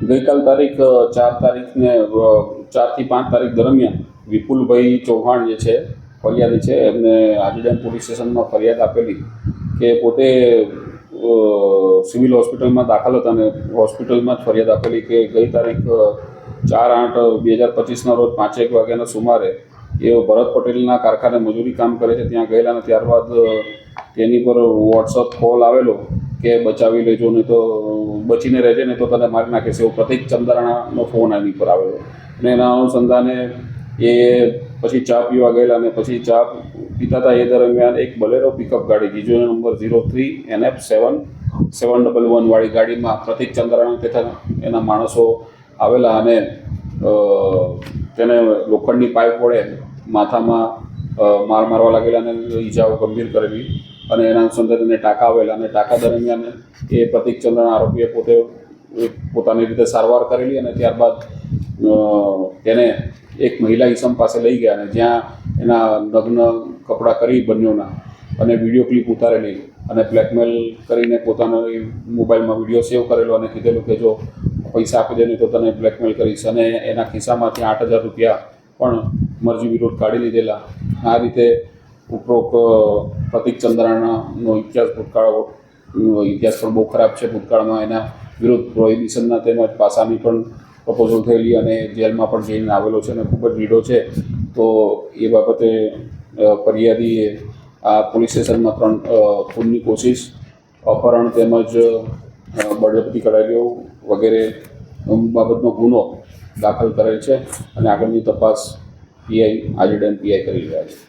ગઈકાલ તારીખ ચાર તારીખને ચારથી પાંચ તારીખ દરમિયાન વિપુલભાઈ ચૌહાણ જે છે, ફરિયાદી છે, એમને આજીડેમ પોલીસ સ્ટેશનમાં ફરિયાદ આપેલી કે પોતે સિવિલ હોસ્પિટલમાં દાખલ હતા અને હોસ્પિટલમાં જ ફરિયાદ આપેલી કે ગઈ તારીખ ચાર આઠ બે હજાર પચીસના રોજ પાંચેક વાગ્યાના સુમારે એ ભરત પટેલના કારખાને મજૂરી કામ કરે છે, ત્યાં ગયેલા અને ત્યારબાદ તેની પર વોટ્સઅપ કોલ આવેલો કે બચાવી લેજો નહીં તો બચીને રહેજે નહીં તો તને મારી નાખીશ એવો પ્રતિક ચંદ્રાણાનો ફોન એની પર આવેલો અને એના અનુસંધાને એ પછી ચા પીવા ગયેલા અને પછી ચા પીતા હતા એ દરમિયાન એક બલેરો પિકઅપ ગાડી જીજો number zero three NF seven seven double one વાળી ગાડીમાં પ્રતિક ચંદ્રાણા તથા એના માણસો આવેલા અને તેને લોખંડની પાઇપ વડે માથામાં માર મારવા લાગેલા અને ઈજાઓ ગંભીર કરેલી અને એના સંદર્ભે ટાંકા આવેલા અને ટાંકા દરમિયાન એ પ્રતિક ચંદ્રના આરોપીએ પોતે પોતાની રીતે સારવાર કરેલી અને ત્યારબાદ તેને એક મહિલા ઈસમ પાસે લઈ ગયા અને જ્યાં એના નગ્ન કપડાં કરી બંનેઓના અને વીડિયો ક્લિપ ઉતારેલી અને બ્લેકમેલ કરીને પોતાનો મોબાઈલમાં વીડિયો સેવ કરેલો અને કીધેલું કે જો પૈસા આપી દે નહીં તો તને બ્લેકમેલ કરીશ અને એના ખિસ્સામાંથી આઠ હજાર રૂપિયા પણ મરજી વિરોધ કાઢી લીધેલા. આ રીતે ઉપરોક્ત પ્રતિક ચંદ્રાણાનો ઇતિહાસ ભૂતકાળ ઇતિહાસ પણ બહુ ખરાબ છે ભૂતકાળમાં. એના વિરુદ્ધ પ્રોહિબિશનના તેમજ પાસાની પણ પ્રપોઝલ થયેલી અને જેલમાં પણ જઈને આવેલો છે અને ખૂબ જ રીડો છે. તો એ બાબતે ફરિયાદીએ આ પોલીસ સ્ટેશનમાં ત્રણ ખૂનની કોશિશ અપહરણ તેમજ અ, બળજબરી કરાયેલીઓ વગેરે બાબતનો ગુનો દાખલ કરેલ છે. અને આગળની તપાસ પીઆઈ આજીડેન પીઆઈ કરી રહ્યા છે.